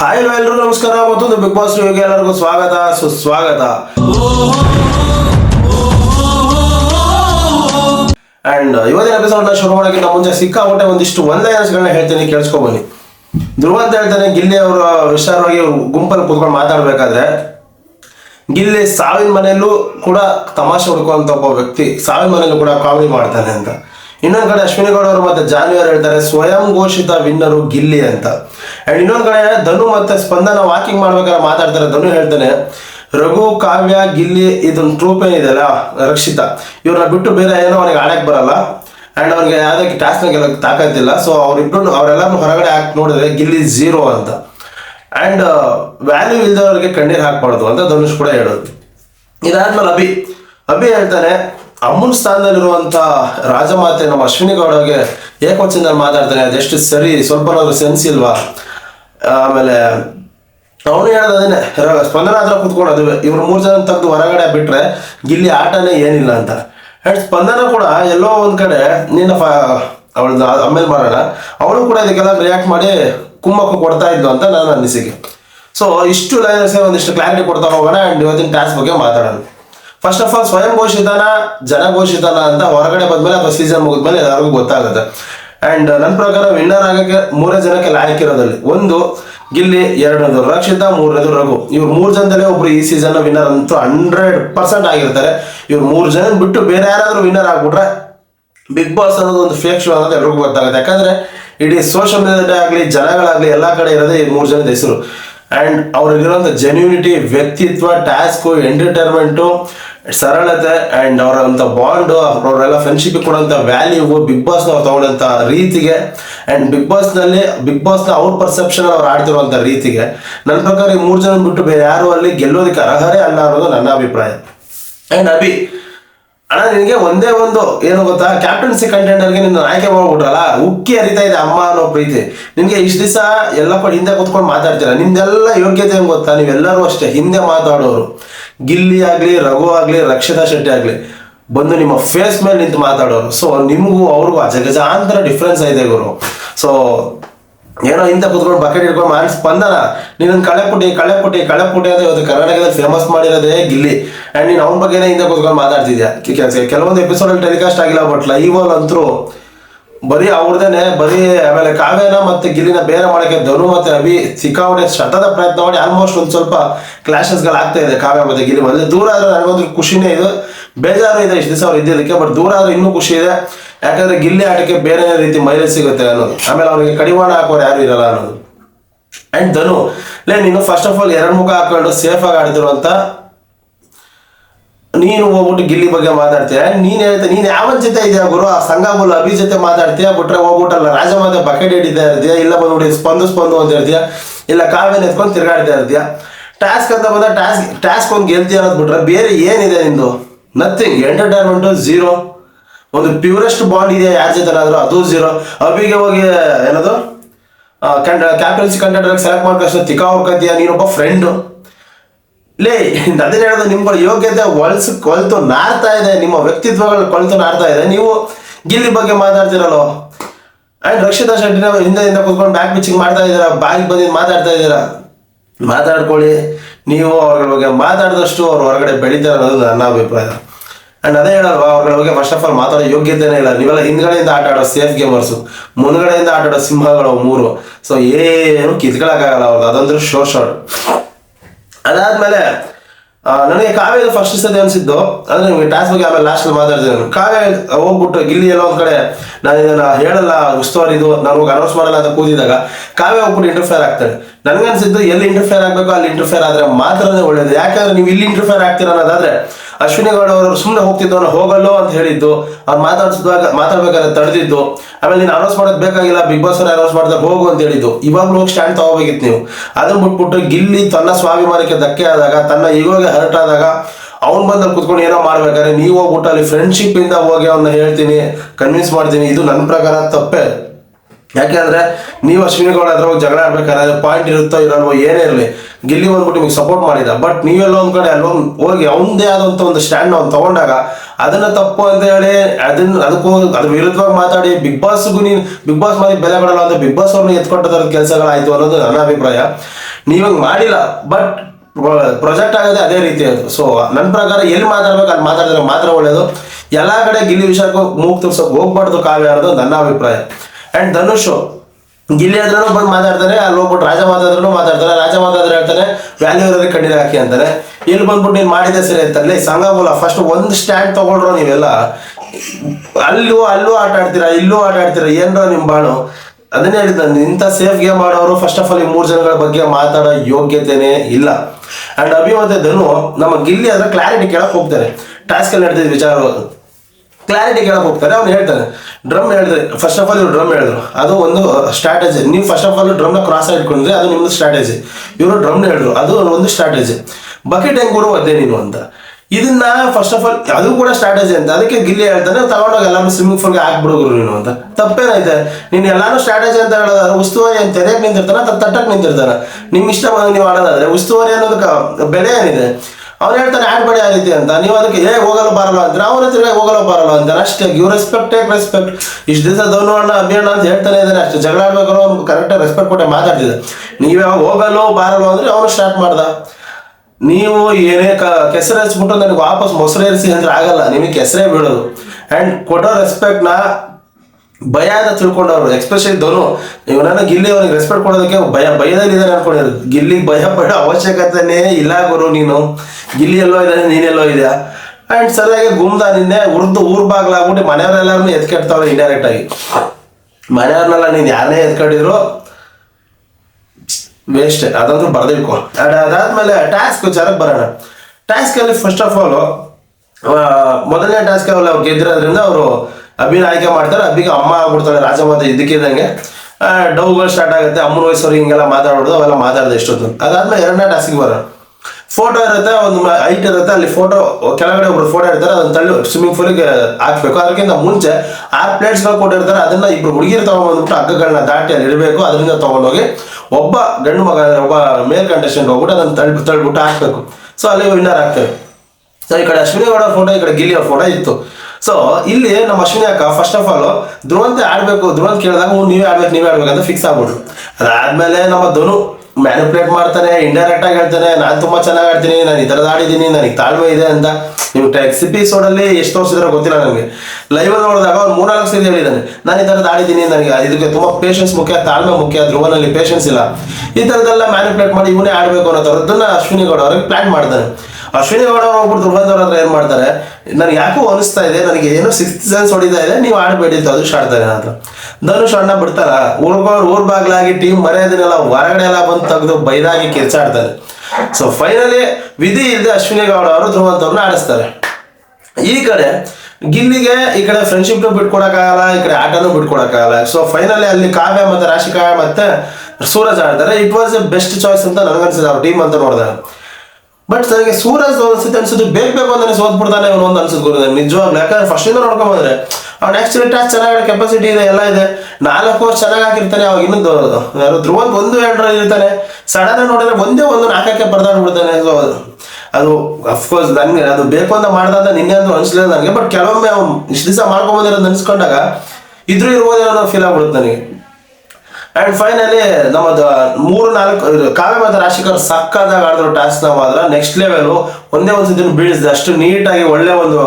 Hi ಎಲ್ಲರೂ ನಮಸ್ಕಾರ. ಮತ್ತೊಂದು ಬಿಗ್ ಬಾಸ್ಗೆ ಎಲ್ಲರಿಗೂ ಸ್ವಾಗತ. ಸುಸ್ವಾಗತ. ಅಂಡ್ ಇವತ್ತಿನ ಎಪಿಸೋಡ್ ಶುರು ಮಾಡೋಕ್ಕಿಂತ ಮುಂಚೆ ಸಿಕ್ಕಾಪಟ್ಟೆ ಒಂದಿಷ್ಟು ಗಳನ್ನ ಹೇಳ್ತೀನಿ ಕೇಳಿಸ್ಕೊ ಬನ್ನಿ ಧ್ರುವ ಅಂತ ಹೇಳ್ತಾನೆ, ಗಿಲ್ಲಿ ಅವರು ಅವ್ರು ಗುಂಪಲ್ಲಿ ಕೂತ್ಕೊಂಡು ಮಾತಾಡ್ಬೇಕಾದ್ರೆ, ಗಿಲ್ಲಿ ಸಾವಿನ ಮನೆಯಲ್ಲೂ ಕೂಡ ತಮಾಷೆ ಹುಡುಕುವಂತ ಒಬ್ಬ ವ್ಯಕ್ತಿ ಸಾವಿನ ಮನೆಯಲ್ಲೂ ಕೂಡ ಕಾಮಿಡಿ ಮಾಡ್ತಾನೆ ಅಂತ. ಇನ್ನೊಂದು ಕಡೆ ಅಶ್ವಿನಿ ಗೌಡ ಅವರು ಮತ್ತೆ ಜಾನ್ವಿಯರ್ ಹೇಳ್ತಾರೆ, ಸ್ವಯಂ ಘೋಷಿತ ವಿನ್ನರು ಗಿಲ್ಲಿ ಅಂತ. ಅಂಡ್ ಇನ್ನೊಂದು ಕಡೆ ಧನು ಮತ್ತೆ ಸ್ಪಂದನ ವಾಕಿಂಗ್ ಮಾಡ್ಬೇಕಾದ್ರೆ ಮಾತಾಡ್ತಾರೆ. ಧನು ಹೇಳ್ತಾನೆ, ರಘು, ಕಾವ್ಯ, ಗಿಲ್ಲಿ ಇದೊಂದು ಟ್ರೂಪ್ ಏನಿದೆಯಲ್ಲ, ರಕ್ಷಿತ. ಇವ್ರನ್ನ ಬಿಟ್ಟು ಬೇರೆ ಏನೋ ಅವನಿಗೆ ಆಡಕ್ ಬರಲ್ಲ. ಅಂಡ್ ಅವ್ರಿಗೆ ಯಾವುದೇ ಟಾಸ್ಕ್ನಾಗೆಲ್ಲ ತಾಕತ್ತಿಲ್ಲ. ಸೊ ಅವ್ರಿಬ್ರು ಅವರೆಲ್ಲರೂ ಹೊರಗಡೆ ಹಾಕಿ, ನೋಡಿದ್ರೆ ಗಿಲ್ಲಿ ಝೀರೋ ಅಂತ. ಅಂಡ್ ವ್ಯಾಲ್ಯೂ ಇಲ್ದವ್ರಿಗೆ ಕಣ್ಣೀರ್ ಹಾಕ್ಬಾರ್ದು ಅಂತ ಧನುಷ್ ಕೂಡ ಹೇಳೋದು. ಇದಾದ್ಮೇಲೆ ಅಭಿ. ಅಭಿ ಹೇಳ್ತಾನೆ, ಅಮ್ಮನ ಸ್ಥಾನದಲ್ಲಿರುವಂತ ರಾಜಮಾತೆ ನಮ್ಮ ಅಶ್ವಿನಿ ಗೌಡಗೆ ಏಕವಚನದಲ್ಲಿ ಮಾತಾಡ್ತಾನೆ. ಅದೆಷ್ಟು ಸರಿ, ಸ್ವಲ್ಪನಾದ್ರೂ ಸೆನ್ಸ್ ಇಲ್ವಾ? ಆಮೇಲೆ ಅವನು ಹೇಳ್ದ ಅದನ್ನೇ ಸ್ಪಂದನ ಹತ್ರ ಕುತ್ಕೊಂಡು ಇವ್ರು ಮೂರು ಜನ ತೆಗೆದು ಹೊರಗಡೆ ಬಿಟ್ರೆ ಗಿಲ್ಲಿ ಆಟನೇ ಏನಿಲ್ಲ ಅಂತ. ಅಂಡ್ ಸ್ಪಂದನ ಕೂಡ ಎಲ್ಲೋ ಒಂದ್ ಕಡೆ ನಿನ್ನ ಅವಳನ್ನ ಆಮೇಲೆ ಮಾಡೋಣ. ಅವಳು ಕೂಡ ಇದಕ್ಕೆಲ್ಲ ರಿಯಾಕ್ಟ್ ಮಾಡಿ ಕುಮ್ಮಕ್ಕು ಕೊಡ್ತಾ ಇದ್ಲು ಅಂತ ನನ್ನ ಅನಿಸಿಕೆ. ಸೊ ಇಷ್ಟು ಲೈನರ್ಸ್ ಒಂದಿಷ್ಟು ಕ್ಲಾರಿಟಿ ಕೊಡ್ತಾ ಹೋಗೋಣ ಅಂಡ್ ಇವತ್ತಿನ ಟ್ಯಾಕ್ಸ್ ಬಗ್ಗೆ ಮಾತಾಡೋಣ. ಫಸ್ಟ್ ಆಫ್ ಆಲ್ ಸ್ವಯಂ ಘೋಷಿತನ, ಜನ ಘೋಷಿತನ ಅಂತ ಹೊರಗಡೆ ಬಂದ್ಮೇಲೆ ಅಥವಾ ಸೀಸನ್ ಮುಗಿದ್ಮೇಲೆ ಎಲ್ಲರಿಗೂ ಗೊತ್ತಾಗುತ್ತೆ. ಅಂಡ್ ನನ್ನ ಪ್ರಕಾರ ವಿನ್ನರ್ ಆಗಕ್ಕೆ ಮೂರೇ ಜನಕ್ಕೆ ಲಾಯಕ್ ಇರೋದಲ್ಲಿ ಒಂದು ಗಿಲ್ಲಿ, ಎರಡನೇದು ರಕ್ಷಿತ, ಮೂರನೇದು ರಘು. ಇವ್ರು ಮೂರು ಜನದಲ್ಲೇ ಒಬ್ರು ಈ ಸೀಸನ್ ವಿನ್ನರ್ ಅಂತೂ ಹಂಡ್ರೆಡ್ ಪರ್ಸೆಂಟ್ ಆಗಿರ್ತಾರೆ. ಇವ್ರು ಮೂರು ಜನ ಬಿಟ್ಟು ಬೇರೆ ಯಾರಾದ್ರೂ ವಿನ್ನರ್ ಆಗ್ಬಿಟ್ರೆ ಬಿಗ್ ಬಾಸ್ ಅನ್ನೋದು ಒಂದು ಫೇಕ್ ಶೋ ಅನ್ನೋದು ಎಲ್ರಿಗೂ ಗೊತ್ತಾಗುತ್ತೆ. ಯಾಕಂದ್ರೆ ಇಡೀ ಸೋಷಿಯಲ್ ಮೀಡಿಯಾ ಆಗಲಿ, ಜನಗಳಾಗಲಿ, ಎಲ್ಲ ಕಡೆ ಇರೋದೇ ಈ ಮೂರು ಜನದ ಹೆಸರು. ಅಂಡ್ ಅವ್ರಿಗಿರೋ ಜೆನ್ಯೂನಿಟಿ ವ್ಯಕ್ತಿತ್ವ ಟಾಸ್ಕು ಎಂಟರ್ಟೈನ್ಮೆಂಟು ಸರಳತೆ ಅಂಡ್ ಅವರಂಥ ಬಾಂಡು ಅವರೆಲ್ಲ ಫ್ರೆಂಡ್ಶಿಪ್ ಕೊಡುವಂಥ ವ್ಯಾಲ್ಯೂ ಬಿಗ್ ಬಾಸ್ ತೊಗೊಂಡಂಥ ರೀತಿಗೆ. ಅಂಡ್ ಬಿಗ್ ಬಾಸ್ನಲ್ಲಿ ಬಿಗ್ ಬಾಸ್ನ ಅವ್ರ ಪರ್ಸೆಪ್ಷನ್ ಅವ್ರು ಆಡ್ತಿರುವಂಥ ರೀತಿಗೆ. ನನ್ನ ಪ್ರಕಾರ ಈ ಮೂರು ಜನ ಬಿಟ್ಟು ಬೇರೆ ಯಾರು ಅಲ್ಲಿ ಗೆಲ್ಲೋದಕ್ಕೆ ಅರ್ಹರೇ ಅಲ್ಲ ಅನ್ನೋದು ನನ್ನ ಅಭಿಪ್ರಾಯ. ಅಂಡ್ ಅಭಿ, ಅಣ್ಣ ನಿನಗೆ ಒಂದೇ ಒಂದು ಏನು ಗೊತ್ತಾ? ಕ್ಯಾಪ್ಟನ್ಸಿ ಕಂಟೆಂಡರ್ಗೆ ನಿನ್ನ ಆಯ್ಕೆ ಮಾಡ್ಬಿಟ್ರಲ್ಲ ಉಕ್ಕಿ ಹರಿತಾ ಇದೆ ಅಮ್ಮ ಅನ್ನೋ ಪ್ರೀತಿ. ನಿಮಗೆ ಇಷ್ಟು ದಿವಸ ಎಲ್ಲ ಕೂಡ ಹಿಂದೆ ಕೂತ್ಕೊಂಡು ಮಾತಾಡ್ತೀರ? ನಿಮ್ದೆಲ್ಲ ಯೋಗ್ಯತೆ ಏನು ಗೊತ್ತಾ? ನೀವೆಲ್ಲರೂ ಅಷ್ಟೇ, ಹಿಂದೆ ಮಾತಾಡೋರು. ಗಿಲ್ಲಿ ಆಗಲಿ, ರಘು ಆಗಲಿ, ರಕ್ಷಿತಾ ಶೆಟ್ಟಿ ಆಗಲಿ, ಬಂದು ನಿಮ್ಮ ಫೇಸ್ ಮೇಲೆ ನಿಂತು ಮಾತಾಡೋರು. ಸೊ ನಿಮಗೂ ಅವ್ರಿಗೂ ಅಜಗಜಾಂತರ ಡಿಫ್ರೆನ್ಸ್ ಇದೆ ಗುರು. ಸೊ ಏನೋ ಹಿಂದೆ ಕುತ್ಕೊಂಡು ಬಕೆಟ್ ಹಿಡ್ಕೊಂಡು ಮಾಡಿ ಸ್ಪಂದನ. ನೀನೊಂದು ಕಳೆಪುಟಿ ಕಳೆಪುಟಿ ಕಳೆಪುಟಿ ಅಂತ ಇವತ್ತು ಕರ್ನಾಟಕದಲ್ಲಿ ಫೇಮಸ್ ಮಾಡಿರೋದೇ ಗಿಲ್ಲಿ. ಅಂಡ್ ನೀನು ಅವನ ಬಗ್ಗೆನೇ ಹಿಂದೆ ಕುತ್ಕೊಂಡು ಮಾತಾಡ್ತಿದ್ಯಾ? ಕೆಲವೊಂದು ಎಪಿಸೋಡ್ ಅಲ್ಲಿ ಟೆಲಿಕಾಸ್ಟ್ ಆಗಿಲ್ಲ ಬಟ್ ಲೈವ್ ಅಲ್ಲಿ ಅಂತೂ ಬರೀ ಅವ್ರದೇನೆ, ಬರೀ ಆಮೇಲೆ ಕಾವ್ಯನ ಮತ್ತೆ ಗಿಲ್ಲಿನ ಬೇರೆ ಮಾಡಕ್ಕೆ ಧನು ಮತ್ತೆ ಅಭಿ ಸಿಕ್ಕಾಪಟ್ಟೆ ಶತದ ಪ್ರಯತ್ನ ಮಾಡಿ ಆಲ್ಮೋಸ್ಟ್ ಒಂದು ಸ್ವಲ್ಪ ಕ್ಲಾಶಸ್ಗಳು ಆಗ್ತಾ ಇದೆ ಕಾವ್ಯ ಮತ್ತೆ ಗಿರಿ ಮೊದಲು ದೂರ ಆದ್ರೆ ನನಗೊಂದು ಖುಷಿನೇ ಇದು. ಬೇಜಾರು ಇದೆ ಇಷ್ಟು ದಿವಸ ಅವ್ರು ಇದ್ದಿದ್ದಕ್ಕೆ ಬಟ್ ದೂರ ಆದ್ರೆ ಇನ್ನೂ ಖುಷಿ ಇದೆ. ಯಾಕಂದ್ರೆ ಗಿಲ್ಲಿ ಆಟಕ್ಕೆ ಬೇರೆ ರೀತಿ ಮೈಲೇಜ್ ಸಿಗುತ್ತೆ ಅನ್ನೋದು. ಆಮೇಲೆ ಅವ್ರಿಗೆ ಕಡಿವಾಣ ಹಾಕೋರು ಯಾರು ಇರಲ್ಲ ಅನ್ನೋದು. ಅಂಡ್ ಧನು, ಲೇ ನೀನು ಫಸ್ಟ್ ಆಫ್ ಆಲ್ ಎರಡು ಮುಖ ಹಾಕೊಂಡು ಸೇಫ್ ಆಗಿ ಆಡ್ತಿರುವಂತ ನೀನು ಹೋಗ್ಬಿಟ್ಟು ಗಿಲ್ಲಿ ಬಗ್ಗೆ ಮಾತಾಡ್ತೀಯ? ನೀನ್ ಹೇಳ್ತಾ ನೀನ್ ಯಾವ ಜೊತೆ ಇದೆಯಾ ಗುರು? ಆ ಸಂಘಬುಲ್ ಅಭಿ ಜೊತೆ ಮಾತಾಡ್ತೀಯ? ಬಿಟ್ರೆ ಹೋಗ್ಬಿಟ್ಟಲ್ಲ ರಾಜಮಾತೆ ಬಕೆಟ್ ಹಿಡಿತಾ ಇರ್ತೀಯ? ಇಲ್ಲ ಬಂದ್ಬಿಟ್ಟು ಸ್ಪಂದು ಸ್ಪಂದು ಅಂತ ಹೇಳ್ತೀಯ ಇಲ್ಲ ಕಾವೇನ ಎತ್ಕೊಂಡು ತಿರ್ಗಾಡ್ತಾ ಇರ್ತೀಯ? ಟಾಸ್ಕ್ ಅಂತ ಬಂದ ಟಾಸ್ಕ್ ಟಾಸ್ಕ್ ಒಂದು ಗೆಲ್ತಿ ಅನ್ನೋದು ಬಿಟ್ರೆ ಬೇರೆ ಏನಿದೆ ನಿಂದು? ನಥಿಂಗ್ ಎಂಟರ್ಟೈನ್ಮೆಂಟು ಝೀರೋ ಒಂದು ಪ್ಯೂರೆಸ್ಟ್ ಬಾಂಡ್ ಇದೆಯಾ? ಯಾರ ಜೊತೆನಾದ್ರೂ ಅದು ಝೀರೋ ಅಭಿಗೆ ಹೋಗಿ, ಏನದು? ಕ್ಯಾಪ್ಟನ್ಸಿ ಕಂಡಕ್ಟರ್ ಸೆಲೆಕ್ಟ್ ಮಾಡ್ಕೊಂಡು ತಿಕ್ಕಾ ಹೋಗ್ತೀಯ ನೀನೊಬ್ಬ ಫ್ರೆಂಡು ಲೇ ಅದನ್ನ ಹೇಳೋದು ನಿಮ್ಮ ಯೋಗ್ಯತೆ ಒಳಸು ಕೊಲ್ತು ನಾರ್ತಾ ಇದೆ, ನಿಮ್ಮ ವ್ಯಕ್ತಿತ್ವಗಳು ಕೊಲ್ತು ನಾರ್ತಾ ಇದೆ. ನೀವು ಗಿಲ್ಲಿ ಬಗ್ಗೆ ಮಾತಾಡ್ತಿರಲ್ಲೋ? ಅಂಡ್ ರಕ್ಷಿತಾ ಶೆಟ್ಟಿನ ಹಿಂದೆ ಕೂತ್ಕೊಂಡು ಬ್ಯಾಕ್ ಪಿಚಿಂಗ್ ಮಾಡ್ತಾ ಇದ್ದೀರಾ? ಬ್ಯಾಗ್ ಬಂದಿದ್ದು ಮಾತಾಡ್ತಾ ಇದ್ದೀರಾ? ಮಾತಾಡ್ಕೊಳ್ಳಿ. ನೀವು ಅವ್ರಗಳ ಬಗ್ಗೆ ಮಾತಾಡಿದಷ್ಟು ಅವ್ರು ಹೊರಗಡೆ ಬೆಳೀತಾರೆ ಅನ್ನೋದು ನನ್ನ ಅಭಿಪ್ರಾಯ. ಅಂಡ್ ಅದೇ ಹೇಳಲ್ವ, ಅವ್ರಗಳ ಬಗ್ಗೆ ಫಸ್ಟ್ ಆಫ್ ಆಲ್ ಮಾತಾಡೋ ಯೋಗ್ಯತೆನೇ ಇಲ್ಲ. ನೀವೆಲ್ಲ ಹಿಂದ್ಗಡೆಯಿಂದ ಆಟ ಆಡೋ ಸೇಫ್ ಗೇಮರ್ಸು ಮುಂದ್ಗಡೆಯಿಂದ ಆಟ ಆಡೋ ಸಿಂಹಗಳು ಮೂರು. ಸೊ ಏನು ಕಿತ್ಕೊಳಕ್ಕಾಗಲ್ಲ ಅವ್ರದ್ದು ಅದಂದ್ರೆ ಶೋ ಶಾಟ್ ಅದಾದ್ಮೇಲೆ ನನಗೆ ಕಾವ್ಯದ ಫಸ್ಟ್ ಸತಿ ಅನ್ಸಿದ್ದು. ಅಂದ್ರೆ ನಿಮಗೆ ಟಾಸ್ ಬಗ್ಗೆ ಆಮೇಲೆ ಲಾಸ್ಟ್ ಮಾತಾಡ್ತೀನಿ ನಾನು. ಕಾವ್ಯ ಹೋಗ್ಬಿಟ್ಟು ಗಿಲ್ಲಿ ಎಲ್ಲೋ ಒಂದ್ ಕಡೆ ನಾನು ಇದನ್ನ ಹೇಳಲ್ಲ ಉಸ್ತುವಾರಿ ಇದು, ನಾನು ಹೋಗಿ ಅನೌನ್ಸ್ ಮಾಡಲ್ಲ ಅಂತ ಕೂದಿದಾಗ ಕಾವ್ಯ ಹೋಗ್ಬಿಟ್ಟು ಇಂಟರ್ಫೇರ್ ಆಗ್ತಾರೆ ನನಗನ್ಸಿದ್ದು ಎಲ್ಲಿ ಇಂಟರ್ಫೇರ್ ಆಗ್ಬೇಕು ಅಲ್ಲಿ ಇಂಟರ್ಫೇರ್ ಆದ್ರೆ ಮಾತ್ರನೇ ಒಳ್ಳೇದು. ಯಾಕಂದ್ರೆ ನೀವು ಇಲ್ಲಿ ಇಂಟರ್ಫೇರ್ ಆಗ್ತೀರ ಅನ್ನೋದಾದ್ರೆ ಅಶ್ವಿನಿ ಗೌಡ ಅವರು ಸುಮ್ಮನೆ ಹೋಗ್ತಿದ್ದವನು ಹೋಗಲ್ಲೋ ಅಂತ ಹೇಳಿದ್ದು. ಅವ್ರು ಮಾತಾಡ್ಸಿದಾಗ ಮಾತಾಡ್ಬೇಕಾದ್ರೆ ತಡೆದಿದ್ದು. ಆಮೇಲೆ ನೀನು ಅನೌನ್ಸ್ ಮಾಡೋದು ಬೇಕಾಗಿಲ್ಲ ಬಿಗ್ ಬಾಸ್ ಅನೌನ್ಸ್ ಮಾಡಿದಾಗ ಹೋಗು ಅಂತ ಹೇಳಿದ್ದು. ಇವಾಗಲೂ ಹೋಗಿ ಸ್ಟ್ಯಾಂಡ್ ತಗೋಬೇಕಿತ್ತು ನೀವು. ಅದನ್ನು ಬಿಟ್ಬಿಟ್ಟು ಗಿಲ್ಲಿ ತನ್ನ ಸ್ವಾಭಿಮಾನಕ್ಕೆ ಧಕ್ಕೆ ಆದಾಗ, ತನ್ನ ಈಗೋಗೆ ಹರ್ಟ್ ಆದಾಗ ಅವ್ನು ಬಂದಲ್ಲಿ ಕುತ್ಕೊಂಡು ಏನೋ ಮಾಡ್ಬೇಕಾದ್ರೆ ನೀವು ಹೋಗ್ಬಿಟ್ಟು ಅಲ್ಲಿ ಫ್ರೆಂಡ್ಶಿಪ್ ಇಂದ ಹೋಗಿ ಅವ್ನ ಹೇಳ್ತೀನಿ ಕನ್ವಿನ್ಸ್ ಮಾಡ್ತೀನಿ. ಇದು ನನ್ನ ಪ್ರಕಾರ ತಪ್ಪೇ. ಯಾಕೆಂದ್ರೆ ನೀವು ಅಶ್ವಿನಿ ಗೌಡ ಹತ್ರ ಹೋಗಿ ಜಗಳ ಆಡ್ಬೇಕಾದ್ರೆ ಪಾಯಿಂಟ್ ಇರುತ್ತೋ ಇರಲ್ವೋ ಏನೇ ಇರಲಿ, ಗಿಲ್ಲಿ ಬಂದ್ಬಿಟ್ಟು ನಿಮಗೆ ಸಪೋರ್ಟ್ ಮಾಡಿದ. ಬಟ್ ನೀವೆಲ್ಲ ಒಂದ್ ಕಡೆ ಅಲ್ಲೊಂದು ಹೋಗಿ ಅವನದೇ ಆದಂತ ಒಂದು ಸ್ಟ್ಯಾಂಡ್ ಅವ್ನು ತಗೊಂಡಾಗ ಅದನ್ನ ತಪ್ಪು ಅಂತ ಹೇಳಿ ಅದನ್ನ ಅದಕ್ಕೂ ಅದ್ರ ವಿರುದ್ಧವಾಗಿ ಮಾತಾಡಿ ಬಿಗ್ ಬಾಸ್ಗೂ ನೀನು ಬಿಗ್ ಬಾಸ್ ಮಾಡಿ ಬೆಲೆ ಕೊಡಲ್ಲ ಅಂತ ಬಿಗ್ ಬಾಸ್ ಅವ್ರನ್ನ ಎತ್ಕೊಟ್ಟದ್ರ ಕೆಲಸಗಳಾಯ್ತು ಅನ್ನೋದು ನನ್ನ ಅಭಿಪ್ರಾಯ. ನೀವಂಗ್ ಮಾಡಿಲ್ಲ ಬಟ್ ಪ್ರೊಜೆಕ್ಟ್ ಆಗೋದೇ ಅದೇ ರೀತಿ. ಸೊ ನನ್ನ ಪ್ರಕಾರ ಎಲ್ಲಿ ಮಾತಾಡ್ಬೇಕು ಅಲ್ಲಿ ಮಾತಾಡಿದ್ರೆ ಮಾತ್ರ ಒಳ್ಳೇದು. ಎಲ್ಲಾ ಕಡೆ ಗಿಲ್ಲಿ ವಿಷಯಕ್ಕೂ ಮೂಗ್ ತೋರ್ಸೋಕೆ ಹೋಗ್ಬಾರ್ದು ಕಾವ್ಯ ನನ್ನ ಅಭಿಪ್ರಾಯ. ಅಂಡ್ ಧನುಷ್ ಗಿಲ್ಲಿ ಹತ್ರನೂ ಬಂದು ಮಾತಾಡ್ತಾರೆ ಅಲ್ಲಿ ಹೋಗ್ಬಿಟ್ಟು ರಾಜ ಮಾತಾದ್ರೂ ಮಾತಾಡ್ತಾನೆ, ರಾಜ ಮಾತಾದ್ರೆ ಹೇಳ್ತಾರೆ ವ್ಯಾಲ್ಯೂ ಇರೋದಕ್ಕೆ ಕಣ್ಣೀರು ಹಾಕಿ ಅಂತಾರೆ ಇಲ್ಲಿ ಬಂದ್ಬಿಟ್ಟು ನೀನು ಮಾಡಿದೆ ಸರಿ ಅಂತಲ್ಲ ಸಂಘಬೋಲ ಫಸ್ಟ್ ಒಂದು ಸ್ಟ್ಯಾಂಡ್ ತಗೊಂಡ್ರು ನೀವೆಲ್ಲ. ಅಲ್ಲೂ ಅಲ್ಲೂ ಆಟ ಆಡ್ತೀರಾ, ಇಲ್ಲೂ ಆಟ ಆಡ್ತೀರಾ, ಏನ್ರೋ ನಿಮ್ ಬಾಳು ಅದನ್ನೇ ಹೇಳಿದ ಇಂಥ ಸೇಫ್ ಗೇಮ್ ಆಡೋರು ಫಸ್ಟ್ ಆಫ್ ಆಲ್ ಈ ಮೂರು ಜನಗಳ ಬಗ್ಗೆ ಮಾತಾಡೋ ಯೋಗ್ಯತೆನೇ ಇಲ್ಲ. ಅಂಡ್ ಅಭಿ ಮತ್ತೆ ಧನು ನಮ್ಮ ಗಿಲ್ಲಿ ಅದರ ಕ್ಲಾರಿಟಿ ಕೇಳಕ್ ಹೋಗ್ತಾರೆ. ಟಾಸ್ಕ್ ಅಲ್ಲಿ ನಡೆದಿದ್ದ ವಿಚಾರ ಕ್ಲಾರಿಟಿ ಕೇಳಕ್ ಹೋಗ್ತಾರೆ, ಅವ್ನು ಹೇಳ್ತಾನೆ. ಡ್ರಮ್ ಹೇಳಿದ್ರೆ ಫಸ್ಟ್ ಆಫ್ ಆಲ್ ಇವ್ರು ಡ್ರಮ್ ಹೇಳಿದ್ರು. ಅದು ಒಂದು ಸ್ಟ್ರಾಟಜಿ ನೀವು ಫಸ್ಟ್ ಆಫ್ ಆಲ್ ಡ್ರಮ್ನ ಕ್ರಾಸ್ ಇಟ್ಕೊಂಡ್ರೆ ಅದು ನಿಮ್ಮದು ಸ್ಟ್ರಾಟಜಿ ಇವರು ಡ್ರಮ್ ಹೇಳಿದ್ರು, ಅದು ಒಂದು ಸ್ಟ್ರಾಟಜಿ ಬಕೆಟ್ ಹೆಂಗ್ ಕೊಡುವ ಅದೇ ನೀನು ಅಂತ. ಇದನ್ನ ಫಸ್ಟ್ ಆಫ್ ಆಲ್ ಅದು ಕೂಡ ಸ್ಟ್ರಾಟಜಿ ಅಂತ. ಅದಕ್ಕೆ ಗಿಲ್ಲಿ ಹೇಳ್ತಾನೆ, ತಗೊಂಡೋಗಿ ಎಲ್ಲಾನು ಸ್ವಿಮ್ಮಿಂಗ್ ಪೂಲ್ಗೆ ಹಾಕ್ಬಿಡೋರು ನೀನು ಅಂತ. ತಪ್ಪೇನೈತೆ ನೀನು ಎಲ್ಲಾನು ಸ್ಟ್ರಾಟಜಿ ಅಂತ ಹೇಳೋದಾದ್ರೆ ಉಸ್ತುವಾರಿ ಅಂತ ತೆರೆಯಕ್ಕೆ ನಿಂತಿರ್ತಾನ, ಅಥವಾ ತಟ್ಟಕ್ಕೆ ನಿಂತಿರ್ತಾನ. ನಿಮ್ ಇಷ್ಟ ನೀವು ಆಡೋದಾದ್ರೆ, ಉಸ್ತುವಾರಿ ಅನ್ನೋದಕ್ಕೆ ಬೆಲೆ ಏನಿದೆ? ಅವ್ನು ಹೇಳ್ತಾರೆ ಆಡ್ಬೇಡಿ ಆ ರೀತಿ ಅಂತ. ನೀವು ಅದಕ್ಕೆ ಹೇಗೆ ಹೋಗಲ್ಲ ಬರಲ್ಲ ಅಂತ ಅವ್ರ ಹತ್ರ ಹೋಗಲ್ಲ ಬರಲ್ಲ ಅಂತ ಅಷ್ಟೇ ಯು ರೆಸ್ಪೆಕ್ಟ್ ಟೇಕ್ ರೆಸ್ಪೆಕ್ಟ್ ಇಷ್ಟು ದಿವಸ ಧನು ಅಣ್ಣ ಅಭಿಯಣ್ಣ ಅಂತ ಹೇಳ್ತಾನೆ ಇದ್ದಾರೆ ಅಷ್ಟು. ಜಗಳ ಆಡ್ಬೇಕಾದ್ರೆ ಅವ್ನು ಕರೆಕ್ಟಾಗಿ ರೆಸ್ಪೆಕ್ಟ್ ಕೊಟ್ಟೆ ಮಾತಾಡ್ತಿದ್ದೆ. ನೀವು ಯಾವಾಗ ಹೋಗಲ್ಲೋ ಬಾರಲ್ಲೋ ಅಂದ್ರೆ ಅವನು ಸ್ಟಾರ್ಟ್ ಮಾಡ್ದ. ನೀವು ಏನೇ ಕ, ಕೆಸರು ನನಗೆ ವಾಪಸ್ ಮೊಸರು ಏರಿಸಿ ಅಂದ್ರೆ ಆಗಲ್ಲ. ನಿಮಗೆ ಕೆಸರೇ ಬೀಳೋದು. ಆ್ಯಂಡ್ ಕೊಡೋ ರೆಸ್ಪೆಕ್ಟ್ನ ಭಯ ಅಂತ ತಿಳ್ಕೊಂಡವ್ರು ಎಕ್ಸ್ಪೆಷಲಿ ಧನು. ಇವನನ್ನ ಗಿಲ್ಲಿ ಅವ್ರಿಗೆ ರೆಸ್ಪೆಕ್ಟ್ ಕೊಡೋದಕ್ಕೆ ಭಯ ಭಯದಲ್ಲಿ ಇದ್ದಾನೆ ಅನ್ಕೊಂಡಿರೋದು. ಗಿಲ್ಲಿಗೆ ಭಯ ಪಡೋ ಅವಶ್ಯಕತೆನೇ ಇಲ್ಲ ಗುರು ನೀನು. ಗಿಲ್ಲಿ ಎಲ್ಲೋ ಇದ್ದಾನೆ ನೀನೆಲ್ಲೋ ಇದೆಯಾ? ಆ್ಯಂಡ್ ಸರಿಯಾಗಿ ಗುಮ್ದ ನಿನ್ನೆ ಉರ್ದು ಊರ್ ಬಾಗ್ಲಾಗ್ಬಿಟ್ಟು ಮನೆಯವರೆಲ್ಲರನ್ನೂ ಎತ್ಕೆಡ್ತಾವ್ರೆ ಇಂಡೈರೆಕ್ಟ್ ಆಗಿ. ಮನೆಯವ್ರನ್ನೆಲ್ಲ ನೀನು ಯಾರನ್ನೇ ಎತ್ಕೊಂಡಿದ್ರು ವೇಸ್ಟ್ ಅದಂತೂ ಬರ್ದಿಟ್ಕೊ. ಅದ್ ಅದಾದ್ಮೇಲೆ ಟಾಸ್ಕ್ ವಿಚಾರಕ್ಕೆ ಬರೋಣ. ಟ್ಯಾಕ್ಸ್ ಅಲ್ಲಿ ಫಸ್ಟ್ ಆಫ್ ಆಲ್ ಮೊದಲನೇ ಟಾಸ್ಕ್ ಅಲ್ಲಿ ಅವ್ರು ಗೆದ್ದಿರೋದ್ರಿಂದ ಅವರು ಅಭಿನ ಆಯ್ಕೆ ಮಾಡ್ತಾರೆ. ಅಭಿಗೆ ಅಮ್ಮ ಆಗ್ಬಿಡ್ತಾಳೆ ರಾಜಮಾತೆ ಇದಕ್ಕಿದ್ದಂಗೆ ಡೌಗಳು ಸ್ಟಾರ್ಟ್ ಆಗುತ್ತೆ. ಅಮ್ಮನ ವಯಸ್ಸವ್ರು ಹಿಂಗೆಲ್ಲ ಮಾತಾಡೋದು ಅವೆಲ್ಲ ಮಾತಾಡಿದೆ ಎಷ್ಟೊತ್ತು ಅದಾದ್ಮೇಲೆ ಎರಡನೇ ಟಾಸ್ಕಿಗೆ ಬರೋಣ. ಫೋಟೋ ಇರುತ್ತೆ, ಒಂದು ಹೈಟ್ ಇರುತ್ತೆ, ಅಲ್ಲಿ ಫೋಟೋ ಕೆಳಗಡೆ ಒಬ್ರು ಫೋಟೋ ಇರ್ತಾರೆ ಅದನ್ನ ತಳ್ಳಿ ಸ್ವಿಮ್ಮಿಂಗ್ ಪೂಲಿಗೆ ಹಾಕ್ಬೇಕು. ಅದಕ್ಕಿಂತ ಮುಂಚೆ ಆರು ಪ್ಲೇಟ್ಸ್ಗಳು ಕೊಟ್ಟಿರ್ತಾರೆ, ಅದನ್ನ ಇಬ್ರು ಹುಡುಗಿರು ತಗೊಂಡ್ಬಂದ್ಬಿಟ್ಟು ಹಗ್ಗಗಳನ್ನ ದಾಟಿ ಅಲ್ಲಿ ಇಡಬೇಕು ಅದರಿಂದ ತಗೊಂಡೋಗಿ ಒಬ್ಬ ಗಂಡು ಮಗ, ಒಬ್ಬ ಮೇಲ್ ಕಂಟೆಸ್ಟೆಂಟ್ ಹೋಗ್ಬಿಟ್ಟು ಅದನ್ನ ತಳ್ಳಿ ತಳ್ಬಿಟ್ಟು ಹಾಕ್ಬೇಕು. ಸೊ ಅಲ್ಲಿ ವಿನ್ನರ್ ಆಗ್ತೇವೆ. ಸೊ ಈ ಕಡೆ ಅಶ್ವಿನಿ ಗೌಡ ಫೋಟೋ ಈ ಕಡೆ ಗಿಲ್ಲಿಯ ಫೋಟೋ ಇತ್ತು. ಸೊ ಇಲ್ಲಿ ನಮ್ಮ ಅಶ್ವಿನಿ ಅಕ್ಕ ಫಸ್ಟ್ ಆಫ್ ಆಲ್ ಧ್ರುವಂತೆ ಆಡ್ಬೇಕು. ಧ್ರುವಂತ ಕೇಳಿದಾಗ ನೀವೇ ಆಡ್ಬೇಕು ನೀವೇ ಆಡ್ಬೇಕು ಅಂತ ಫಿಕ್ಸ್ ಆಗ್ಬಿಟ್ರು. ಅದಾದ್ಮೇಲೆ ನಮ್ಮ ಧನು ಮ್ಯಾನಿಪುಲೇಟ್ ಮಾಡ್ತಾನೆ ಇಂಡೈರೆಕ್ಟ್ ಆಗಿ ಹೇಳ್ತಾನೆ, ನಾನು ತುಂಬಾ ಚೆನ್ನಾಗಿ ಆಡ್ತೀನಿ, ನಾನು ಈ ಆಡಿದ್ದೀನಿ, ನನಗೆ ತಾಳ್ಮೆ ಇದೆ ಅಂತ. ನೀವು ಟೆಕ್ಸ್ ಎಪಿಸೋಡಲ್ಲಿ ಎಷ್ಟು ತೋರಿಸಿದ್ರೆ ಗೊತ್ತಿಲ್ಲ ನನಗೆ. ಲೈವ್ ನೋಡಿದಾಗ ಅವ್ನು ಮೂರ್ನಾಲ್ಕು ಸಲ ಹೇಳಿದ್ದಾನೆ ನಾನು ಈ ಥರದ್ದು ಆಡಿದ್ದೀನಿ, ನನಗೆ ಇದಕ್ಕೆ ತುಂಬಾ ಪೇಷನ್ಸ್ ಮುಖ್ಯ, ತಾಳ್ಮೆ ಮುಖ್ಯ, ಧ್ರುವನಲ್ಲಿ ಪೇಷನ್ಸ್ ಇಲ್ಲ. ಈ ಥರದ್ದೆಲ್ಲ ಮ್ಯಾನಿಪುಲೇಟ್ ಮಾಡಿ ಇವನೇ ಆಡಬೇಕು ಅನ್ನೋ ಥರದ್ದನ್ನ ಅಶ್ವಿನಿ ಗೌಡ ಅವ್ರಿಗೆ ಪ್ಲಾನ್ ಮಾಡ್ತಾನೆ ಅಶ್ವಿನಿ ಗೌಡ ಹೋಗ್ಬಿಟ್ಟು ಧ್ರುವಂತವ್ರ ಹತ್ರ ಏನ್ ಮಾಡ್ತಾರೆ, ನನಗೆ ಯಾಕೋ ಅನಿಸ್ತಾ ಇದೆ, ನನಗೆ ಏನೋ ಸಿಕ್ಸ್ ಸೆನ್ಸ್ ಹೊಡಿತಾ ಇದೆ, ನೀವು ಆಡಬೇಡಿ ಅಂತ ಧನುಷ್ ಆಡ್ತಾರೆ ಅಂತ ಧನುಷ್ ಅಣ್ಣ ಬಿಡ್ತಾರ ಊರ್ಗೋರ್ ಊರ್ ಬಾಗ್ಲಾಗಿ ಟೀಮ್ ಮರೆಯೋದನ್ನೆಲ್ಲ ಹೊರಗಡೆ ಎಲ್ಲ ಬಂದು ತೆಗೆದು ಬೈದಾಗಿ ಕಿರ್ಚಾಡ್ತಾರೆ ಸೊ ಫೈನಲಿ ವಿಧಿ ಇಲ್ಲದೆ ಅಶ್ವಿನಿ ಗೌಡ ಅವರು ಧ್ರುವಂತವ್ರನ್ನ ಆಡಿಸ್ತಾರೆ. ಈ ಕಡೆ, ಗಿಲ್ಲಿಗೆ ಈ ಕಡೆ ಫ್ರೆಂಡ್ಶಿಪ್ ಬಿಟ್ಕೊಡಕ್ಕಾಗಲ್ಲ, ಈ ಕಡೆ ಆಟನೂ ಬಿಟ್ಕೊಡಕ್ಕಾಗಲ್ಲ. ಸೊ ಫೈನಲಿ ಅಲ್ಲಿ ಕಾವ್ಯ ಮತ್ತೆ ರಾಶಿಕಾ ಮತ್ತೆ ಸೂರಜ್ ಆಡ್ತಾರೆ. It was a best choice ಅಂತ ನನಗನ್ಸಿದೆ, ಅವ್ರ ಟೀಮ್ ಅಂತ ನೋಡಿದಾಗ. ಬಟ್ ನನಗೆ ಸೂರಜ್ ಅನ್ಸುತ್ತೆ ಅನ್ಸುತ್ತೆ, ಬೇಗ ಬೇಕು ಅಂದ್ರೆ ಸೋತ್ಬಿಡ್ತಾನೆ ಇವನು ಒಂದು ಅನ್ಸುತ್ತೆ ಗುರು ನಿಜವಾಗ್ಲೂ, ಯಾಕಂದ್ರೆ ಫಸ್ಟ್ ಇಂದ ನೋಡ್ಕೊಂಡ್ ಬಂದ್ರೆ, ಅವ್ನ ನೆಕ್ಸ್ಟ್ ಟಾಸ್ ಚೆನ್ನಾಗಿ ಕೆಪಾಸಿಟಿ ಇದೆ, ಎಲ್ಲ ಇದೆ. ನಾಲ್ಕು ವರ್ಷ ಚೆನ್ನಾಗಿ ಹಾಕಿರ್ತಾನೆ, ಅವಾಗ ಇನ್ನೊಂದು ಯಾರು ಧ್ರುವಂತ್ ಒಂದು ಎರಡು ಇರ್ತಾನೆ. ಸಡನ್ ನೋಡಿದ್ರೆ ಒಂದೇ ಒಂದು ನಾಲ್ಕಕ್ಕೆ ಪರದಾಡ್ಬಿಡ್ತಾನೆ ಸೊ ಅದು ಅಫ್ಕೋರ್ಸ್ ನನಗೆ ಅದು ಬೇಕು ಅಂತ ಮಾಡ್ದಂತ ನಿನ್ನೆ ಅಂತ ಅನ್ಸಲಿಲ್ಲ ನನಗೆ ಬಟ್ ಕೆಲವೊಮ್ಮೆ ಅವ್ನು ಇಷ್ಟು ದಿವಸ ಮಾಡ್ಕೊಂಬಂದಿರೋದು ಅನ್ಸ್ಕೊಂಡಾಗ ಇದ್ರೂ ಇರ್ಬೋದೇನೋ ಫೀಲ್ ಆಗ್ಬಿಡುತ್ತೆ ನನಗೆ. ಅಂಡ್ ಫೈನಲಿ ನಮ್ಮದು ಮೂರು ನಾಲ್ಕು ಕಾವ್ಯ ಮತ್ತು ರಾಶಿಕರು ಸಕ್ಕದಾಗ ಆಡಿದ್ರು ಟಾಸ್ಕ್ ನಾವು ಆದ್ರೆ ನೆಕ್ಸ್ಟ್ ಲೆವೆಲ್ ಒಂದೇ ಒಂದು ಸತಿ ಬೀಳಿಸಿದೆ. ಅಷ್ಟು ನೀಟಾಗಿ ಒಳ್ಳೆ ಒಂದು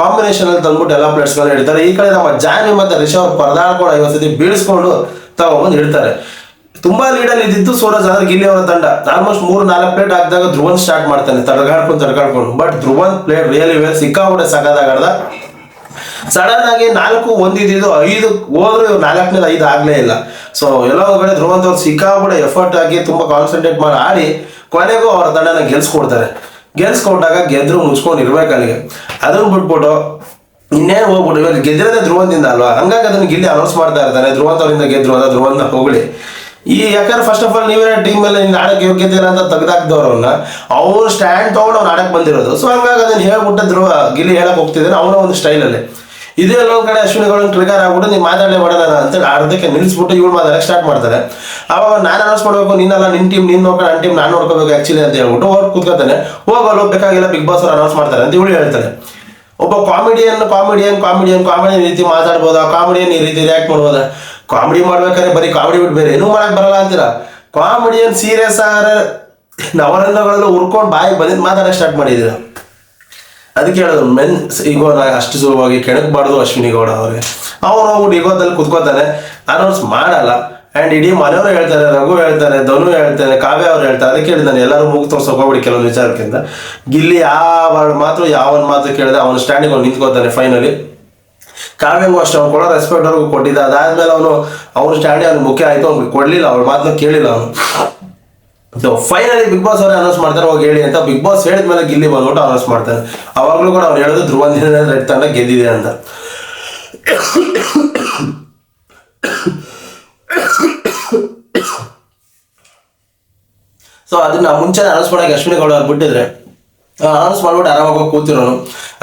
ಕಾಂಬಿನೇಷನ್ ಅಲ್ಲಿ ತಂದ್ಬಿಟ್ಟು ಎಲ್ಲ ಗಳು ಇಡ್ತಾರೆ ಈ ಕಡೆ ನಮ್ಮ ಜಾನಿ ಮತ್ತೆ ರಿಷವ್ ಪರದಾಡ್ಕೊಂಡು ಐವತ್ತು ಸತಿ ಬೀಳಿಸ್ಕೊಂಡು ತಗೊಂಡ್ಬಂದು ಇಡ್ತಾರೆ ತುಂಬಾ ಲೀಡಲ್ಲಿ ಇದ್ದಿದ್ದು ಸೂರಜ್ ಅಂದ್ರೆ ಗಿಲ್ಲಿ ಅವರ ತಂಡ. ಆಲ್ಮೋಸ್ಟ್ ಮೂರು, ನಾಲ್ಕು ಪ್ಲೇಟ್ ಹಾಕಿದಾಗ ಧ್ರುವನ್ ಸ್ಟಾರ್ಟ್ ಮಾಡ್ತಾನೆ. ತಡ್ಗಾಡ್ಕೊಂಡು ತಡ್ಗಾಡ್ಕೊಂಡು. But Dhruvan played really well ಸಿಕ್ಕಾಬಿಟ್ಟೆ ಸಕದಾಗ ಸಡನ್ ಆಗಿ ನಾಲ್ಕು ಒಂದಿದ್ದು ಐದು ಹೋದ್ರು ಇವ್ರು ನಾಲ್ಕನೇದು ಐದು ಆಗಲೇ ಇಲ್ಲ. ಸೊ ಎಲ್ಲ ಕಡೆ ಧ್ರುವಂತವ್ರು ಸಿಕ್ಕಾಬಿಡೆ ಎಫರ್ಟ್ ಆಗಿ ತುಂಬಾ ಕಾನ್ಸಂಟ್ರೇಟ್ ಮಾಡಿ ಆಡಿ ಕೊನೆಗೂ ಅವ್ರ ತಂಡನ ಗೆಲ್ಸ್ಕೊಡ್ತಾರೆ. ಗೆಲ್ಸ್ಕೊಂಡಾಗ ಗೆದ್ರು ಮುಚ್ಕೊಂಡು ಇರ್ಬೇಕು ಅಲ್ಲಿಗೆ. ಅದನ್ನು ಬಿಟ್ಬಿಟ್ಟು ಇನ್ನೇನು ಹೋಗ್ಬಿಟ್ಟು ಇವಾಗ ಗೆದ್ದಿರೋದೇ ಧ್ರುವಂದಿಂದ ಅಲ್ವಾ? ಹಂಗಾಗಿ ಅದನ್ನ ಗಿಲ್ಲಿ ಅನೌನ್ಸ್ ಮಾಡ್ತಾ ಇರ್ತಾರೆ. ಧ್ರುವಂತವರಿಂದ ಗೆದ್ರು ಅಂತ ಧ್ರುವಂತ ಹೋಗ್ಲಿ. ಈ ಯಾಕಂದ್ರೆ ಫಸ್ಟ್ ಆಫ್ ಆಲ್ ನೀವೇ ಟೀಮ್ ಮೇಲೆ ನೀನು ಆಡಕ್ಕೆ ಯೋಗ್ಯತೆ ಇಲ್ಲ ಅಂತ ತೆಗ್ದಾಕ್ದವ್ರನ್ನ, ಅವ್ರು ಸ್ಟ್ಯಾಂಡ್ ತೊಗೊಂಡು ಅವ್ನು ಆಡಕ್ ಬಂದಿರೋದು. ಸೊ ಹಂಗಾಗಿ ಅದನ್ನ ಹೇಳ್ಬಿಟ್ಟು ಧ್ರುವ, ಗಿಲ್ಲಿ ಹೇಳಕ್ ಹೋಗ್ತಿದ್ದಾನೆ ಅವನ ಒಂದು ಸ್ಟೈಲಲ್ಲಿ ಇದೇ ಎಲ್ಲೊಂದ್ ಕಡೆ ಅಶ್ವಿನಿಗಳನ್ನ ಟ್ರಿಗರ್ ಆಗ್ಬಿಟ್ಟು ನೀವು ಮಾತಾಡಲೇ ಬಡದ ಅಂತೇಳಿ ಅರ್ಧಕ್ಕೆ ನಿಲ್ಲಿಸ್ಬಿಟ್ಟು ಇವ್ರು ಮಾತಾಡಕ್ಕೆ ಸ್ಟಾರ್ಟ್ ಮಾಡ್ತಾರೆ. ಅವಾಗ ನಾನು ಅನೌನ್ಸ್ ಮಾಡ್ಬೇಕು ನೀನಲ್ಲ ನಿನ್ ಟೀಮ್ ನೀನ್ ನೋಡ್ಕೊಂಡು ನನ್ನ ಟೀಮ್ ನಾನು ನೋಡ್ಕೋಬೇಕು ಆಕ್ಚುಲಿ ಅಂತ ಹೇಳ್ಬಿಟ್ಟು ಅವ್ರು ಕೂತ್ಕೋತಾನೆ ಹೋಗಲ್ಲ ಬೇಕಾಗಿಲ್ಲ ಬಿಗ್ ಬಾಸ್ ಅವ್ರು ಅನೌನ್ಸ್ ಮಾಡ್ತಾರೆ ಅಂತ ಇವಳು ಹೇಳ್ತಾರೆ ಒಬ್ಬ ಕಾಮಿಡಿಯನ್ ಕಾಮಿಡಿಯನ್ ಕಾಮಿಡಿಯನ್ ಕಾಮಿಡಿಯನ್ ಈ ರೀತಿ ಮಾತಾಡ್ಬೋದಾ? ಕಾಮಿಡಿಯನ್ ಈ ರೀತಿ ರಿಯಾಕ್ಟ್ ಮಾಡ್ಬೋದಾ? ಕಾಮಿಡಿ ಮಾಡ್ಬೇಕಾದ್ರೆ ಬರೀ ಕಾಮಿಡಿ ಬಿಟ್ಟು ಬೇರೆ ಏನೂ ಮಾಡಕ್ ಬರಲ್ಲ ಅಂತೀರ? ಕಾಮಿಡಿಯನ್ ಸೀರಿಯಸ್ ಆದ್ರೆ ನವರಂಗಗಳಲ್ಲೂ ಉರ್ಕೊಂಡು ಬಾಯಿ ಬಂದಿದ್ದು ಮಾತಾಡಕ್ಕೆ ಸ್ಟಾರ್ಟ್ ಮಾಡಿದ್ದೀರಾ? ಅದಕ್ಕೆ ಹೇಳೋದು, ಮೆನ್ ಈಗೋ ನಾ ಅಷ್ಟು ಸುಲಭವಾಗಿ ಕೆಣಕಬಾರ್ದು ಅಶ್ವಿನಿ ಗೌಡ ಅವ್ರಿಗೆ ಅವ್ರು ಹೋಗ್ಬಿಟ್ಟು ಈಗೋದಲ್ಲಿ ಕುತ್ಕೋತಾನೆ ಅನೌನ್ಸ್ ಮಾಡಲ್ಲ. ಆ್ಯಂಡ್ ಇಡೀ ಮನೆಯವರು ಹೇಳ್ತಾರೆ, ರಘು ಹೇಳ್ತಾರೆ, ಧನು ಹೇಳ್ತಾರೆ, ಕಾವ್ಯ ಅವ್ರು ಹೇಳ್ತಾರೆ. ಅದಕ್ಕೆ ಹೇಳಿದಾನೆ ಎಲ್ಲರೂ ಮೂಗ್ ತೋರ್ಸೋಕೆ ಹೋಗ್ಬಿಡಿ ಕೆಲವೊಂದು ವಿಚಾರಕ್ಕಿಂತ. ಗಿಲ್ಲಿ ಯಾವ ಮಾತು, ಯಾವನ್ ಮಾತು ಕೇಳಿದೆ ಅವನು ಸ್ಟ್ಯಾಂಡಿಂಗ್ ಅವ್ನು ನಿಂತ್ಕೋತಾನೆ ಫೈನಲಿ ಕಾವ್ಯಂಗೂ ಅಷ್ಟು, ಅವ್ನು ಕೊಡೋ ರೆಸ್ಪೆಕ್ಟ್ ಅವ್ರಿಗೂ ಕೊಟ್ಟಿದ್ದ. ಅದಾದ್ಮೇಲೆ ಅವನು ಅವ್ನ ಸ್ಟ್ಯಾಂಡಿಂಗ್ ಅವ್ನಿಗೆ ಮುಖ್ಯ ಆಯ್ತು, ಅವ್ನಿಗೆ ಕೊಡ್ಲಿಲ್ಲ ಅವ್ರ ಮಾತನ್ನ ಕೇಳಿಲ್ಲ ಅವನು. ಫೈನಲಿ ಬಿಗ್ ಬಾಸ್ ಅವರೇ ಅನೌನ್ಸ್ ಮಾಡ್ತಾರೆ, ಹೋಗಿ ಹೇಳಿ ಅಂತ ಬಿಗ್ ಬಾಸ್ ಹೇಳಿದ್ಮೇಲೆ ಗಿಲ್ಲಿ ಬಂದ್ಬಿಟ್ಟು ಅನೌನ್ಸ್ ಮಾಡ್ತಾರೆ. ಅವಾಗಲೂ ಕೂಡ ಅವ್ರು ಹೇಳೋದು ಧ್ರುವ ರೆಡ್ ತಂಡ ಗೆದ್ದಿದೆ ಅಂತ. ಸೊ ಅದನ್ನ ಮುಂಚೆ ಅನೌನ್ಸ್ ಮಾಡಕ್ಕೆ ಅಶ್ವಿನಿ ಗೌಡ ಬಿಟ್ಟಿದ್ರೆ ಅನೌನ್ಸ್ ಮಾಡ್ಬಿಟ್ಟು ಆರಾಮಾಗಿ ಕೂತಿರೋನು.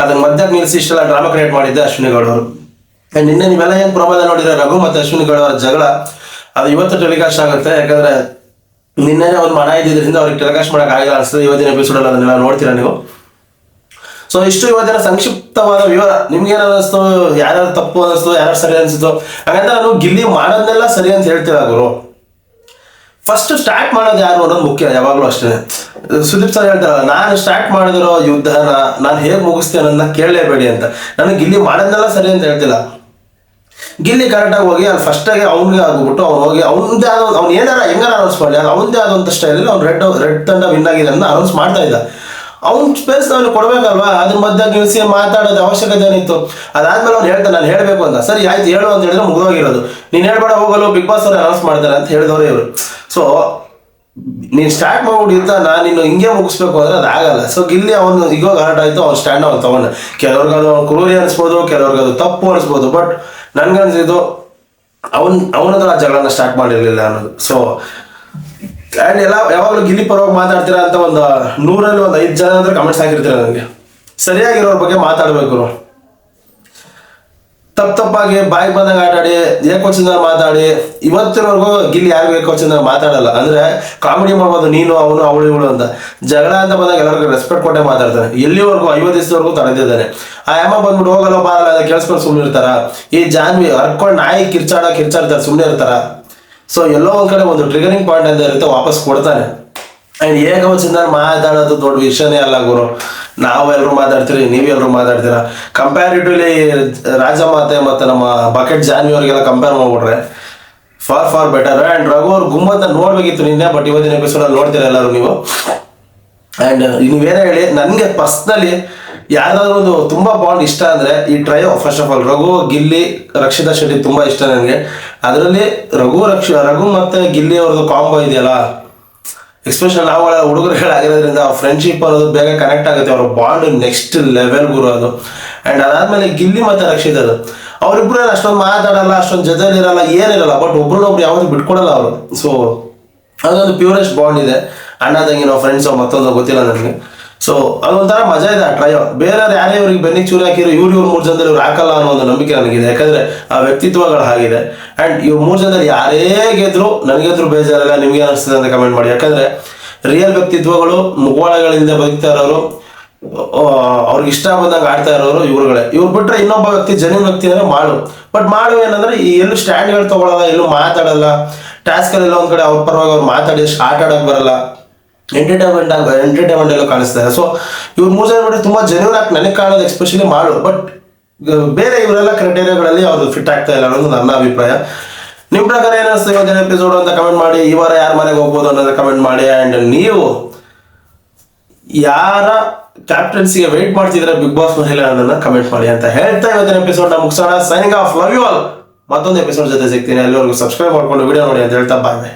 ಅದನ್ನ ಮಧ್ಯಕ್ಕೆ ನಿಲ್ಲಿಸಿ ಇಷ್ಟೆಲ್ಲ ಡ್ರಾಮಾ ಕ್ರಿಯೇಟ್ ಮಾಡಿದ್ದೆ ಅಶ್ವಿನಿ ಗೌಡ ಅವರು. ನಿನ್ನೆ ನೀವೆಲ್ಲ ಏನು ಪ್ರಮಾದ ನೋಡಿದ್ರೆ ರಘು ಮತ್ತು ಅಶ್ವಿನಿ ಗೌಡ ಅವರ ಜಗಳ, ಅದು ಇವತ್ತು ಟೆಲಿಕಾಸ್ಟ್ ಆಗುತ್ತೆ. ಯಾಕಂದ್ರೆ ನಿನ್ನೆನೆ ಒಂದು ಮನ ಇದ್ದಿದ್ರಿಂದ ಅವ್ರಿಗೆ ಟೆಲಿಕಾಸ್ಟ್ ಮಾಡಕ್ ಆಗಿಲ್ಲ ಅನ್ಸ್ತದೆ ಇವತ್ತಿನ ಎಪಿಸೋಡ್ ಅದನ್ನೆಲ್ಲ ನೋಡ್ತೀರಾ ನೀವು? ಸೊ ಇಷ್ಟು ಇವತ್ತಿನ ಸಂಕ್ಷಿಪ್ತವಾದ ವಿವರ. ನಿಮ್ಗೆ ಅನಿಸ್ತು? ಯಾರ್ಯಾರು ತಪ್ಪು ಅನಿಸ್ತು? ಯಾರು ಸರಿ ಅನಿಸ್ತು ಹಾಗಂತ ನಾನು ಗಿಲ್ಲಿ ಮಾಡೋದನ್ನೆಲ್ಲ ಸರಿ ಅಂತ ಹೇಳ್ತೀರ ಅವರು ಫಸ್ಟ್ ಸ್ಟಾರ್ಟ್ ಮಾಡೋದು ಯಾರು ಅನ್ನೋದು ಮುಖ್ಯ, ಯಾವಾಗಲೂ ಅಷ್ಟೇ. ಸುದೀಪ್ ಸರ್ ಹೇಳ್ತಾರಲ್ಲ, ನಾನು ಸ್ಟಾರ್ಟ್ ಮಾಡಿದಿರೋ ಯುದ್ಧನ ನಾನು ಹೇಗೆ ಮುಗಿಸ್ತೇನೆ ಅನ್ನೋದನ್ನ ಕೇಳಲೇಬೇಡಿ ಅಂತ. ನನಗೆ ಗಿಲ್ಲಿ ಮಾಡೋದನ್ನೆಲ್ಲ ಸರಿ ಅಂತ ಹೇಳ್ತಿಲ್ಲ. ಗಿಲ್ಲಿ ಕರೆಕ್ಟಾಗಿ ಹೋಗಿ ಅಲ್ಲಿ ಫಸ್ಟಾಗಿ ಅವ್ನಿಗೆ ಆಗ್ಬಿಟ್ಟು ಅವ್ನು ಹೋಗಿ, ಅವ್ನದೇ ಆದ ಅವ್ನು ಏನಾರ ಹೆಂಗಾರ ಅನೌನ್ಸ್ ಮಾಡಲಿ, ಅದು ಅವನದೇ ಆದಂಥ ಸ್ಟೈಲಲ್ಲಿ ಅವ್ನು ರೆಡ್ ರೆಡ್ ತಂಡ ವಿನ್ ಆಗಿದೆ ಅಂತ ಅನೌನ್ಸ್ ಮಾಡ್ತಾ ಇದ್ದ. ಅವ್ನ ಸ್ಪೇಸ್ ಅವ್ನು ಕೊಡ್ಬೇಕಲ್ವಾ? ಅದ್ರ ಮಧ್ಯ ನಿಲ್ಲಿಸಿ ಮಾತಾಡೋದು ಅವಶ್ಯಕತೆ ಏನಿತ್ತು? ಅದಾದ್ಮೇಲೆ ಅವ್ನು ಹೇಳ್ತಾನೆ ನಾನು ಹೇಳಬೇಕು ಅಂತ ಸರಿ, ಆಯ್ತು, ಹೇಳು ಅಂತ ಹೇಳಿದ್ರೆ ಮುಗಿದೋಗಿರೋದು. ನೀನು ಹೇಳ್ಬೇಡ, ಹೋಗಲು ಬಿಗ್ ಬಾಸ್ ಅವ್ರು ಅನೌನ್ಸ್ ಮಾಡ್ತಾರೆ ಅಂತ ಹೇಳಿದವರು ಇವರು. ಸೊ ನೀನು ಸ್ಟಾರ್ಟ್ ಮಾಡ್ಬಿಟ್ಟಿಂತ ನಾನು ಇನ್ನು ಹಿಂಗೆ ಮುಗಿಸ್ಬೇಕು ಅಂದ್ರೆ ಅದು ಆಗಲ್ಲ. ಸೊ ಗಿಲ್ಲಿ ಅವನು ಈಗ ಹರ್ಟ್ ಆಯ್ತು, ಅವ್ನು ಸ್ಟ್ಯಾಂಡ್ ಅವ್ನು ತಗೊಂಡ. ಕೆಲವ್ರಿಗೆ ಅದು ಕ್ರೂರಿ ಅನಿಸ್ಬೋದು, ಕೆಲವ್ರಿಗೆ ಅದು ತಪ್ಪು ಅನಿಸ್ಬೋದು ಬಟ್ ನನ್ಗನ್ಸಿದ್ದು ಅವನ್, ಅವನ ಆ ಜಗಳನ್ನ ಸ್ಟಾರ್ಟ್ ಮಾಡಿರ್ಲಿಲ್ಲ ಅನ್ನೋದು ಸೊ ಆ್ಯಂಡ್ ಎಲ್ಲ, ಯಾವಾಗಲೂ ಗಿಲ್ಲಿ ಪರವಾಗಿ ಮಾತಾಡ್ತೀರಾ ಅಂತ ಒಂದು ನೂರಲ್ಲಿ ಒಂದು ಐದು ಜನ ಅಂದ್ರೆ ಕಮೆಂಟ್ಸ್ ಹಾಕಿರ್ತೀರ ನನಗೆ. ಸರಿಯಾಗಿರೋರ ಬಗ್ಗೆ ಮಾತಾಡ್ಬೇಕು. ತಪ್ಪು ತಪ್ಪಾಗಿ ಬಾಯಿ ಬಂದಾಗ ಆಟಾಡಿ ಏಕವಚನ ಮಾತಾಡಿ ಇವತ್ತಿನವರೆಗೂ ಗಿಲ್ಲಿ ಯಾರು ಏಕವಚನ ಮಾತಾಡಲ್ಲ. ಅಂದ್ರೆ ಕಾಮಿಡಿ ಮಾಡ್ಬೋದು ನೀನು, ಅವನು, ಅವಳು, ಇವಳು ಅಂತ. ಜಗಳ ಅಂತ ಬಂದಾಗ ಎಲ್ಲರಿಗೂ ರೆಸ್ಪೆಕ್ಟ್ ಕೊಟ್ಟೆ ಮಾತಾಡ್ತಾನೆ ಎಲ್ಲಿವರೆಗೂ, ಐವತ್ತು ದಿವಸದವರೆಗೂ ತಡೆದಿದ್ದಾನೆ. ಆ ಅಮ್ಮ ಬಂದ್ಬಿಟ್ಟು, ಹೋಗಲ್ಲ, ಬಾರಲ್ಲ ಅಂತ ಕೇಳಿಸ್ಕೊಂಡು ಸುಮ್ಮನೆ ಇರ್ತಾರ. ಈ ಜಾನ್ವಿ, ಹರ್ಕೊಂಡು ನಾಯಿ ಕಿರ್ಚಾಡ ಕಿರ್ಚಾಡ್ತಾರೆ ಸುಮ್ಮನೆ ಇರ್ತಾರ. ಸೊ ಎಲ್ಲೋ ಒಂದ್ ಕಡೆ ಒಂದು ಟ್ರಿಗರಿಂಗ್ ಪಾಯಿಂಟ್ ಅಂತ ಇರುತ್ತೆ, ವಾಪಸ್ ಕೊಡ್ತಾನೆ. ಅಂಡ್ ಏಕವಚನ ಮಾತಾಡೋದು ದೊಡ್ಡ ವಿಷಯನೇ ಅಲ್ಲ ಗುರು. ನಾವು ಎಲ್ಲರೂ ಮಾತಾಡ್ತೀರಿ ನೀವು ಎಲ್ಲರೂ ಮಾತಾಡ್ತೀರಾ ಕಂಪ್ಯಾರಿಟಿವ್ಲಿ ರಾಜಮಾತೆ ಮತ್ತು ನಮ್ಮ ಬಕೆಟ್ ಜಾನ್ವಿ ಅವರಿಗೆಲ್ಲ ಕಂಪೇರ್ ಮಾಡ್ಬಿಟ್ರೆ far far better and Raghu ಅವ್ರ ಗುಮ್ಮತ್ತ ನೋಡಬೇಕಿತ್ತು ನಿನ್ನೆ ಬಟ್ ಇವತ್ತಿನ ಎಪಿಸೋಡ್ ಅಲ್ಲಿ ನೋಡ್ತೀರಾ ಎಲ್ಲರೂ ನೀವು? ಆ್ಯಂಡ್ ನೀವೇನೇ ಹೇಳಿ, ನನಗೆ ಪರ್ಸ್ನಲಿ ಯಾರಾದ್ರೂ ಒಂದು ತುಂಬ ಬಾಂಡ್ ಇಷ್ಟ ಅಂದರೆ ಈ trio first of all Raghu, Gilli, Rakshita Shetty ತುಂಬಾ ಇಷ್ಟ ನನಗೆ. ಅದರಲ್ಲಿ ರಘು, ರಕ್ಷ, ರಘು ಮತ್ತೆ ಗಿಲ್ಲಿ ಅವ್ರದ್ದು ಕಾಂಬೋ ಇದೆಯಲ್ಲ ಎಕ್ಸ್ಪೆಷಲ್ ನಾವು ಹುಡುಗರುಗಳಾಗಿರೋದ್ರಿಂದ ಫ್ರೆಂಡ್ಶಿಪ್ ಅನ್ನೋದು ಬೇಗ ಕನೆಕ್ಟ್ ಆಗುತ್ತೆ. ಅವ್ರ ಬಾಂಡ್ ನೆಕ್ಸ್ಟ್ ಲೆವೆಲ್ ಗುರು ಅದು. ಅಂಡ್ ಅದಾದ್ಮೇಲೆ ಗಿಲ್ಲಿ ಮತ್ತೆ ರಕ್ಷಿತ್ ಅದು. ಅವರಿಬ್ರು ಅಷ್ಟೊಂದು ಮಾತಾಡಲ್ಲ, ಅಷ್ಟೊಂದು ಜೊತೆಲಿ ಇರಲ್ಲ ಏನಿರಲ್ಲ ಬಟ್ ಒಬ್ರನ್ನೊಬ್ರು ಯಾವ್ದು ಬಿಟ್ಕೊಡಲ್ಲ ಅವರು. ಸೊ ಅದೊಂದು ಪ್ಯೂರೆಸ್ಟ್ ಬಾಂಡ್ ಇದೆ. ಅಣ್ಣ ನಾವು ಫ್ರೆಂಡ್ಸ್ ಮತ್ತೊಂದು ಗೊತ್ತಿಲ್ಲ ನನಗೆ. ಸೊ ಅದೊಂಥರ ಮಜಾ ಇದೆ ಆ ಟ್ರಯೋ ಬೇರೆಯವ್ರು ಯಾರೇ ಇವ್ರಿಗೆ ಬೆನ್ನಿ ಚೂರಿ ಹಾಕಿರೋ ಇವ್ರು ಇವ್ರು ಮೂರು ಜನದಲ್ಲಿ ಇವ್ರು ಹಾಕಲ್ಲ ಅನ್ನೋ ಒಂದು ನಂಬಿಕೆ ನನಗಿದೆ. ಯಾಕಂದ್ರೆ ಆ ವ್ಯಕ್ತಿತ್ವಗಳು ಹಾಗಿದೆ. ಅಂಡ್ ಇವ್ರು ಮೂರು ಜನದಲ್ಲಿ ಯಾರೇ ಗೆದ್ರು, ನನಗೆದ್ರು ಬೇಜಾರಲ್ಲ, ನಿಮ್ಗೆ ಅನಿಸ್ತದೆ ಅಂತ ಕಮೆಂಟ್ ಮಾಡಿ. ಯಾಕಂದ್ರೆ ರಿಯಲ್ ವ್ಯಕ್ತಿತ್ವಗಳು ಮುಗೋಳಗಳಿಂದ ಬದುಕ್ತಾ ಇರೋರು ಅವ್ರಿಗೆ ಇಷ್ಟ ಬಂದಾಗ ಆಡ್ತಾ ಇರೋರು ಇವ್ರುಗಳೇ. ಇವ್ರು ಬಿಟ್ರೆ ಇನ್ನೊಬ್ಬ ವ್ಯಕ್ತಿ ಜನಿನ್ ವ್ಯಕ್ತಿ ಅಂದ್ರೆ ಮಾಡು. ಬಟ್ ಮಾಡು ಏನಂದ್ರೆ, ಈ ಎಲ್ಲೂ ಸ್ಟ್ಯಾಂಡ್ಗಳು ತಗೊಳಲ್ಲ, ಎಲ್ಲೂ ಮಾತಾಡಲ್ಲ. ಟಾಸ್ಕಲ್ಲಿ ಎಲ್ಲ ಒಂದ್ ಕಡೆ ಅವ್ರ ಪರವಾಗಿ ಅವ್ರು ಮಾತಾಡಿ ಆಟ ಆಡಕ್ ಬರಲ್ಲ. ಎಂಟರ್ಟೈನ್ಮೆಂಟ್ ಆಗ ಎಂಟರ್ಟೈನ್ಮೆಂಟ್ ಎಲ್ಲ ಕಾಣಿಸ್ತಾರೆ ಸೊ ಇವ್ರು ಮೂರು ಜನ ಬಿಟ್ಟು ತುಂಬಾ ಜೆನ್ಯೂನ್ ಆಗಿ ನನಗೆ ಕಾಣೋದು ಎಸ್ಪೆಷಲಿ ಮಾಡು. ಬಟ್ ಬೇರೆ ಇವರೆಲ್ಲ ಕ್ರೈಟೇರಿಯಾಗಳಲ್ಲಿ ಅವ್ರು ಫಿಟ್ ಆಗ್ತಾ ಇಲ್ಲ ಅನ್ನೋದು ನನ್ನ ಅಭಿಪ್ರಾಯ. ನಿಮ್ ಪ್ರಕಾರ ಏನಿಸ್ತು ಇವತ್ತಿನ ಎಪಿಸೋಡ್ ಅಂತ ಕಮೆಂಟ್ ಮಾಡಿ, ಈ ವಾರ ಯಾರ ಮನೆಗೆ ಹೋಗ್ಬೋದು ಅನ್ನೋದನ್ನ ಕಮೆಂಟ್ ಮಾಡಿ ಅಂಡ್ ನೀವು ಯಾರ ಕ್ಯಾಪ್ಟನ್ಸಿಗೆ ವೆಯ್ಟ್ ಮಾಡ್ತಿದ್ರೆ ಬಿಗ್ ಬಾಸ್ ಮಹಿಳೆ ಅನ್ನೋದನ್ನ ಕಮೆಂಟ್ ಮಾಡಿ ಅಂತ ಹೇಳ್ತಾ ಇವತ್ತಿನ ಎಪಿಸೋಡ್ನ ಮುಗಿಸೋಣ. Signing off love you all ಮತ್ತೊಂದು ಎಪಿಸೋಡ್ ಜೊತೆ ಸಿಗ್ತೀನಿ. ಅಲ್ಲಿವರೆಗೂ ಸಬ್ಸ್ಕ್ರೈಬ್ ಮಾಡ್ಕೊಂಡು ವಿಡಿಯೋ ನೋಡಿ ಅಂತ ಹೇಳ್ತಾ ಬಾಯ್